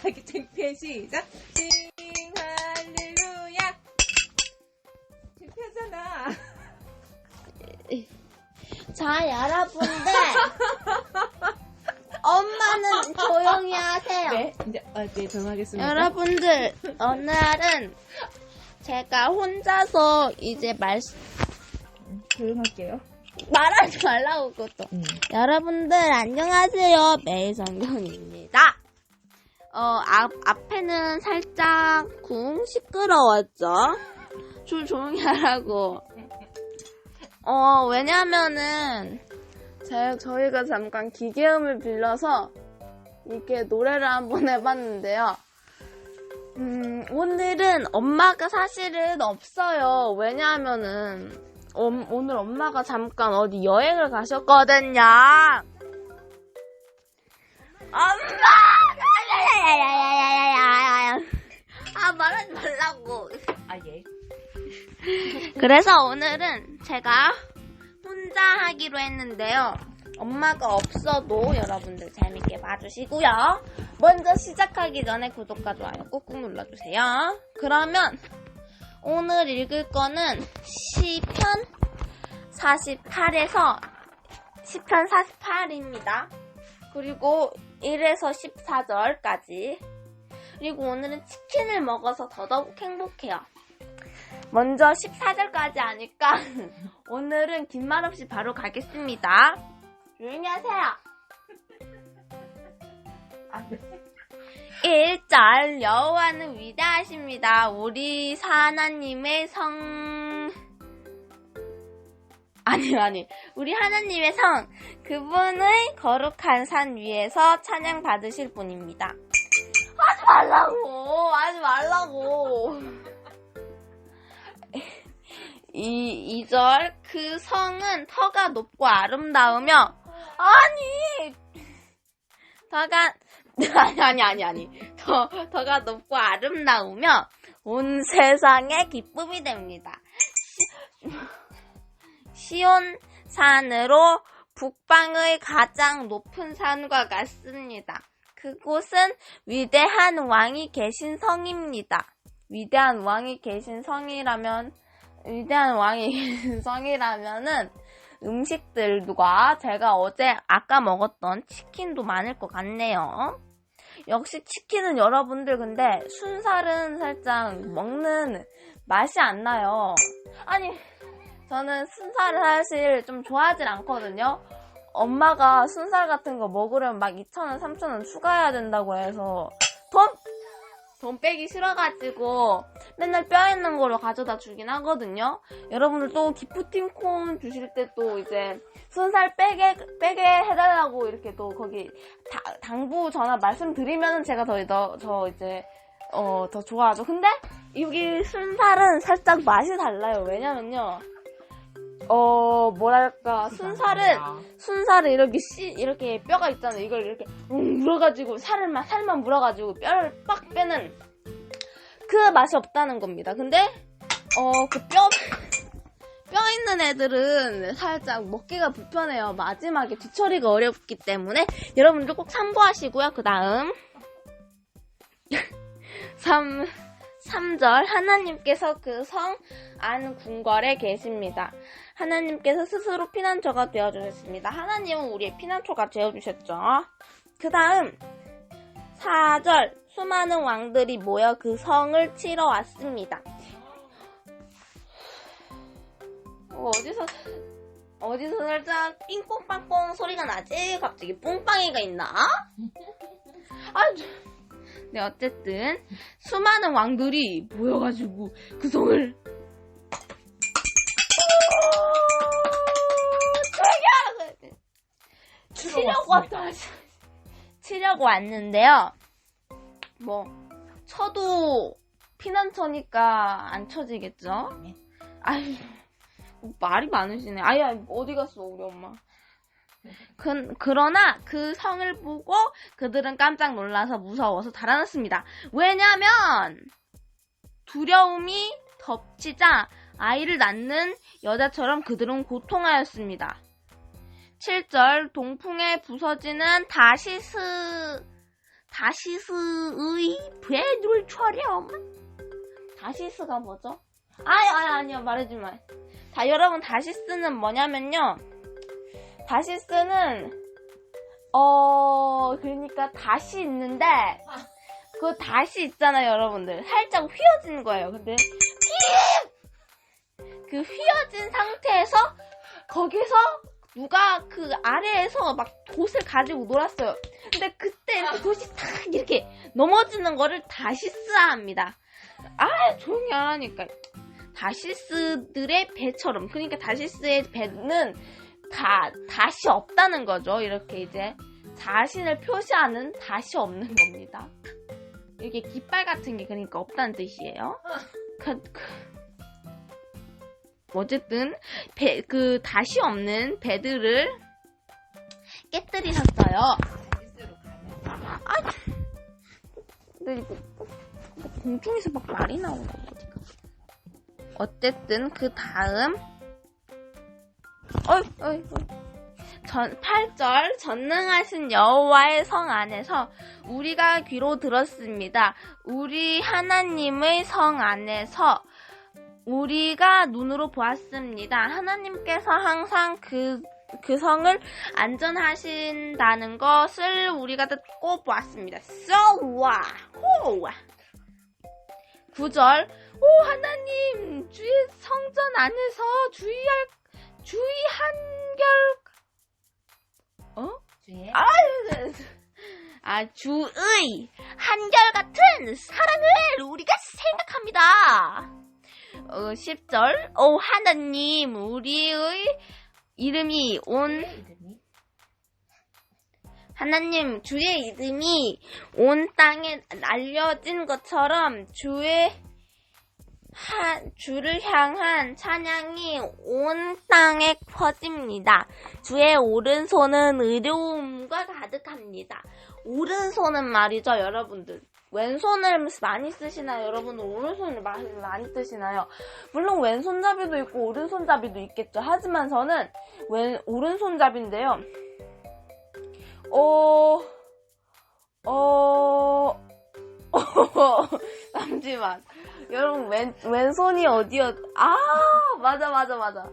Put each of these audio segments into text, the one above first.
하기 창피해. 시작. 싱 할렐루야. 창피하잖아. 자 여러분들. 엄마는 조용히 하세요. 네 이제 어, 네 정하겠습니다. 여러분들 오늘은 제가 혼자서 이제 말 조용할게요. 말하지 말라고 그것도. 음. 여러분들 안녕하세요. 매성경입니다 어 앞, 앞에는 살짝 쿵 시끄러웠죠 좀 조용히 하라고 어 왜냐면은 제, 저희가 잠깐 기계음을 빌려서 이렇게 노래를 한번 해봤는데요 음, 오늘은 엄마가 사실은 없어요 왜냐하면은 엄- 오늘 엄마가 잠깐 어디 여행을 가셨거든요. 엄마! 아 말하지 말라고. 아 예. 그래서 오늘은 제가 혼자 하기로 했는데요. 엄마가 없어도 여러분들 재밌게 봐주시고요. 먼저 시작하기 전에 구독과 좋아요 꾹꾹 눌러주세요. 그러면 오늘 읽을 거는 시편 48에서 시편 48입니다. 그리고 1에서 14절까지. 그리고 오늘은 치킨을 먹어서 더더욱 행복해요. 먼저 14절까지 하니까 오늘은 긴 말 없이 바로 가겠습니다. 조용히 하세요. 아, 네. 1절 여호와는 위대하십니다. 우리 하나님의 성 아니 아니 우리 하나님의 성 그분의 거룩한 산 위에서 찬양 받으실 분입니다. 하지 말라고! 하지 말라고! 이 2절 그 성은 터가 높고 아름다우며 아니! 터가 아니 아니 아니 아니. 더 더가 높고 아름다우며 온 세상의 기쁨이 됩니다. 시온 산으로 북방의 가장 높은 산과 같습니다. 그곳은 위대한 왕이 계신 성입니다. 위대한 왕이 계신 성이라면 위대한 왕이 계신 성이라면은 음식들과 제가 어제 아까 먹었던 치킨도 많을 것 같네요. 역시 치킨은 여러분들 근데 순살은 살짝 먹는 맛이 안 나요. 아니, 저는 순살을 사실 좀 좋아하진 않거든요. 엄마가 순살 같은 거 먹으려면 막 2,000원, 3,000원 추가해야 된다고 해서 돈, 돈 빼기 싫어가지고 맨날 뼈 있는 거로 가져다 주긴 하거든요. 여러분들 또 기프팅콘 주실 때 또 이제 순살 빼게 빼게 해달라고 이렇게 또 거기 다- 당부 전화 말씀드리면은 제가 더, 더, 저 이제 어 더 좋아하죠. 근데 여기 순살은 살짝 맛이 달라요. 왜냐면요. 어 뭐랄까 순살은 순살을 이렇게 씨 이렇게 뼈가 있잖아요. 이걸 이렇게 웅 물어가지고 살만 살만 물어가지고 뼈를 빡 빼는 그 맛이 없다는 겁니다. 근데 어 그 뼈 뼈 있는 애들은 살짝 먹기가 불편해요. 마지막에 뒤처리가 어렵기 때문에 여러분들 꼭 참고하시고요. 그 다음 3 3절 하나님께서 그 성 안 궁궐에 계십니다. 하나님께서 스스로 피난처가 되어주셨습니다. 하나님은 우리의 피난처가 되어주셨죠. 그 다음 4절 수많은 왕들이 모여 그 성을 치러 왔습니다. 어, 어디서 어디서 살짝 삥뽕빵뽕 소리가 나지? 갑자기 뽕빵이가 있나? 아, 저- 네 어쨌든 수많은 왕들이 모여가지고 그 성을 치려고 왔다. 치려고 왔는데요. 뭐 쳐도 피난처니까 안 쳐지겠죠? 네. 아이 말이 많으시네. 아야 어디 갔어 우리 엄마? 그, 그러나 그 성을 보고 그들은 깜짝 놀라서 무서워서 달아났습니다. 왜냐면 두려움이 덮치자 아이를 낳는 여자처럼 그들은 고통하였습니다. 7절 동풍에 부서지는 다시스 다시스의 배들처럼 다시스가 뭐죠? 아니 아니 아니요 말하지 마. 자 여러분 다시스는 뭐냐면요. 다시스는 어 그러니까 다시 있는데 그 다시 있잖아요 여러분들 살짝 휘어진 거예요. 근데 그 휘어진 상태에서 거기서 누가 그 아래에서 막 돛을 가지고 놀았어요. 근데 그때 그 돛이 탁 이렇게 넘어지는 거를 다시스라 합니다. 아 조용히 하라니까. 다시스들의 배처럼 그러니까 다시스의 배는 다 다시 없다는 거죠. 이렇게 이제 자신을 표시하는 다시 없는 겁니다. 이게 깃발 같은 게 그러니까 없다는 뜻이에요. 그, 그, 어쨌든 배, 그 다시 없는 배들을 깨뜨리셨어요. 가면. 근데 이거 공중에서 막 말이 어디가? 어쨌든 그 다음 어이 어이 어이. 전 8절 전능하신 여호와의 성 안에서 우리가 귀로 들었습니다. 우리 하나님의 성 안에서 우리가 눈으로 보았습니다. 하나님께서 항상 그, 그 성을 안전하신다는 것을 우리가 듣고 보았습니다. So, 와, 호! 9절, 오, 하나님, 주의 성전 안에서 주의할, 주의 한결, 어? 주의 아, 아, 주의 한결같은 사랑을 우리가 생각합니다. 어, 10절, 오, 하나님, 우리의 이름이 온, 하나님, 주의 이름이 온 땅에 알려진 것처럼 주의 하, 주를 향한 찬양이 온 땅에 퍼집니다. 주의 오른손은 의로움과 가득합니다. 오른손은 말이죠, 여러분들. 왼손을 많이 쓰시나요? 여러분들 오른손을 많이, 쓰시나요? 물론 왼손잡이도 있고 오른손잡이도 있겠죠. 하지만 저는 왼, 오른손잡인데요. 어, 어, 잠시만. 여러분, 왼, 왼손이 어디였, 아, 맞아, 맞아, 맞아.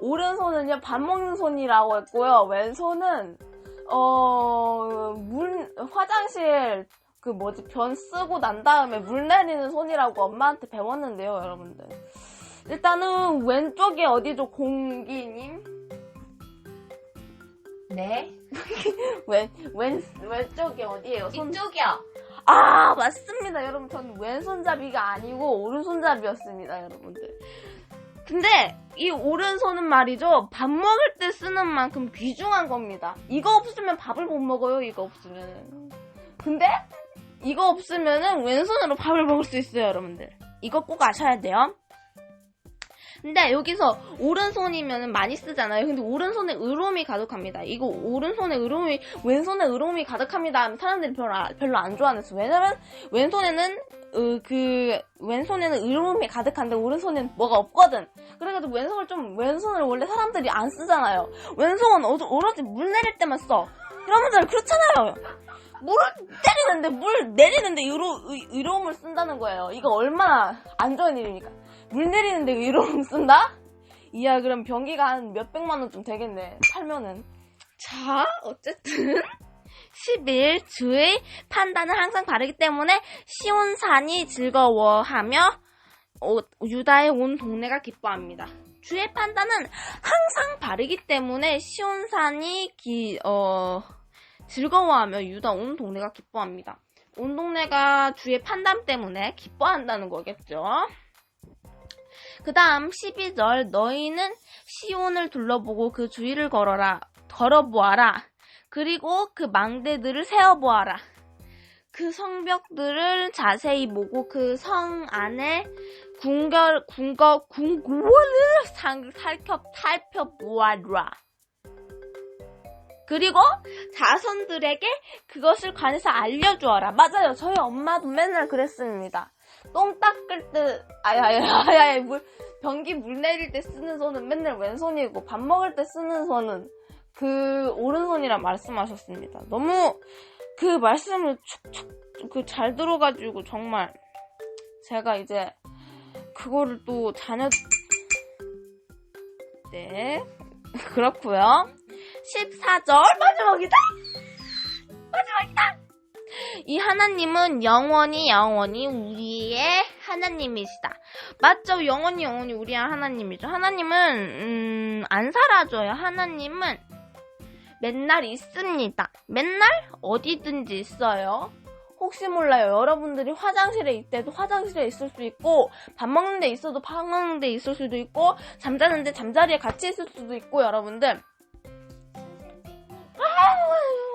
오른손은요, 밥 먹는 손이라고 했고요. 왼손은, 어, 물, 화장실, 그 뭐지, 변 쓰고 난 다음에 물 내리는 손이라고 엄마한테 배웠는데요, 여러분들. 일단은 왼쪽에 어디죠, 공기님? 네 왼, 왼, 왼쪽이 어디예요? 손, 이쪽이요 아, 맞습니다, 여러분. 전 왼손잡이가 아니고 오른손잡이였습니다, 여러분들. 근데 이 오른손은 말이죠. 밥 먹을 때 쓰는 만큼 귀중한 겁니다. 이거 없으면 밥을 못 먹어요, 이거 없으면. 근데 이거 없으면은 왼손으로 밥을 먹을 수 있어요, 여러분들. 이거 꼭 아셔야 돼요. 근데 여기서 오른손이면 많이 쓰잖아요. 근데 오른손에 의로움이 가득합니다. 이거 오른손에 의로움이 왼손에 의로움이 가득합니다. 하면 사람들이 별로, 아- 별로 안 좋아하는데 왜냐면 왼손에는 어, 그 왼손에는 의로움이 가득한데 오른손에는 뭐가 없거든. 그래가지고 왼손을 좀 왼손을 원래 사람들이 안 쓰잖아요. 왼손은 어- 오로지 물 내릴 때만 써. 여러분들 그렇잖아요. 물을 때리는데 물 내리는데 의로, 의, 의로움을 쓴다는 거예요. 이거 얼마나 안 좋은 일입니까? 물 내리는데 의로움 쓴다? 이야 그럼 변기가 한 몇백만 원쯤 되겠네. 팔면은. 자 어쨌든 10일 주의 판단은 항상 바르기 때문에 시온산이 즐거워하며 어, 유다의 온 동네가 기뻐합니다. 주의 판단은 항상 바르기 때문에 시온산이 기, 어, 즐거워하며 유다 온 동네가 기뻐합니다. 온 동네가 주의 판단 때문에 기뻐한다는 거겠죠. 그 다음 12절 너희는 시온을 둘러보고 그 주위를 걸어라 걸어보아라 그리고 그 망대들을 세어보아라 그 성벽들을 자세히 보고 그 성 안에 궁결 궁거 상- 살펴 살펴보아라 그리고 자손들에게 그것을 관해서 알려주어라. 맞아요. 저희 엄마도 맨날 그랬습니다. 똥 닦을 때, 아야야야야, 물, 변기 물 내릴 때 쓰는 손은 맨날 왼손이고, 밥 먹을 때 쓰는 손은 그 오른손이라 말씀하셨습니다. 너무 그 말씀을 촉촉, 그 잘 들어가지고, 정말, 제가 이제, 그거를 또 자녀, 네. 그렇고요 14절 마지막이다. 마지막이다. 이 하나님은 영원히 영원히 우리의 하나님이시다. 맞죠? 영원히 영원히 우리의 하나님이죠. 하나님은 음, 안 사라져요. 하나님은 맨날 있습니다. 맨날 어디든지 있어요. 혹시 몰라요. 여러분들이 화장실에 있대도 화장실에 있을 수 있고, 밥 먹는 데 있어도 밥 먹는 데 있을 수도 있고, 잠자는데 잠자리에 같이 있을 수도 있고, 여러분들.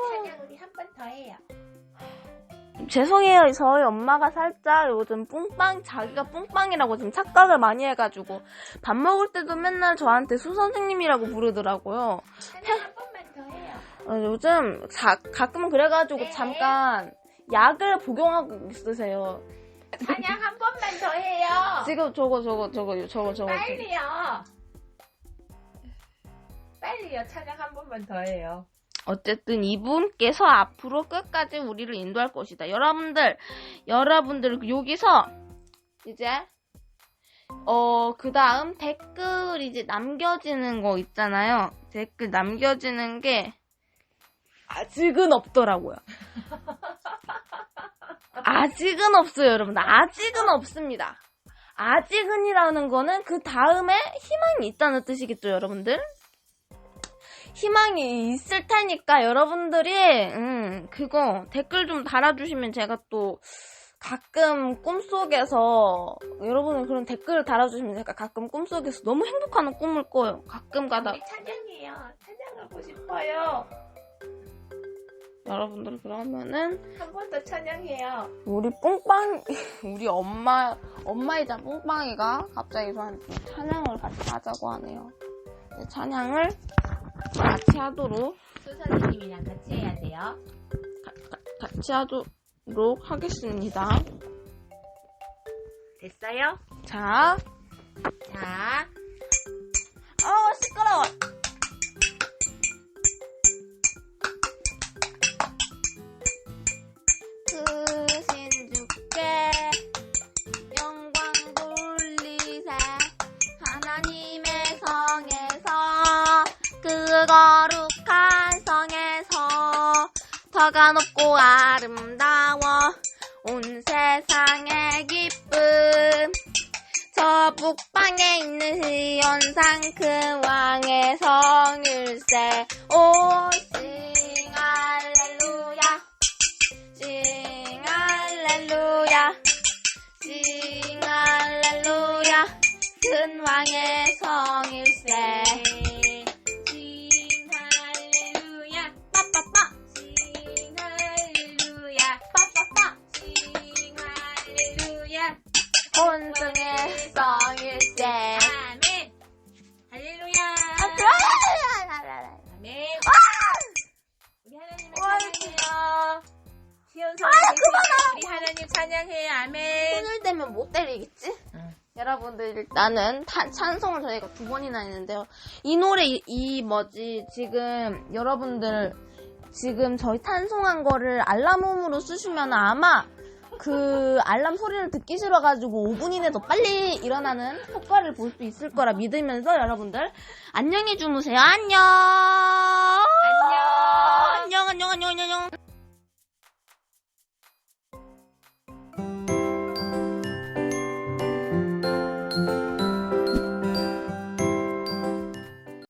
찬양 우리 한 번 더 해요. 죄송해요. 저희 엄마가 살짝 요즘 뿡빵, 자기가 뿡빵이라고 지금 착각을 많이 해가지고, 밥 먹을 때도 맨날 저한테 수 선생님이라고 부르더라고요. 한 번만 더 해요. 어, 요즘 자- 가끔 그래가지고 네. 잠깐 약을 복용하고 있으세요. 찬양 한 번만 더 해요. 지금 저거, 저거, 저거, 저거, 저거. 빨리요. 빨리요. 찬양 한 번만 더 해요. 어쨌든 이분께서 앞으로 끝까지 우리를 인도할 것이다. 여러분들, 여러분들 여기서 이제 어, 그 다음 댓글 이제 남겨지는 거 있잖아요. 댓글 남겨지는 게 아직은 없더라고요. 아직은 없어요, 여러분. 아직은 없습니다. 아직은이라는 거는 그 다음에 희망이 있다는 뜻이겠죠, 여러분들? 희망이 있을 테니까 여러분들이 음, 그거 댓글 좀 달아주시면 제가 또 가끔 우리서 여러분은 그런 댓글을 달아주시면 제가 가끔 꿈속에서 너무 행복한 꿈을 꿔요. 가끔 가다 찬양이에요. 찬양하고 싶어요. 여러분들 그러면은 한 번 더 찬양해요. 우리 뽕빵 우리 엄마 엄마이자 뽕빵이가 갑자기 저한테 찬양을 같이 하자고 하네요. 네, 찬양을 같이 하도록 수 선생님이랑 같이 해야 돼요. 같이 하도록 하겠습니다. 됐어요? 자, 자, 어 시끄러워. 터가 높고 아름다워 온 세상의 기쁨 저 북방에 있는 시온산 그 왕의 성일세. 오싱 할렐루야. 싱 할렐루야. 싱 할렐루야. 큰 왕의 성일세 일단은 탄- 찬송을 저희가 두 번이나 했는데요. 이 노래 이, 이 뭐지 지금 여러분들 지금 저희 찬송한 거를 알람음으로 쓰시면 아마 그 알람 소리를 듣기 싫어가지고 5분 이내 더 빨리 일어나는 효과를 볼 수 있을 거라 믿으면서 여러분들 안녕히 주무세요. 안녕. 안녕. 안녕 안녕 안녕 안녕.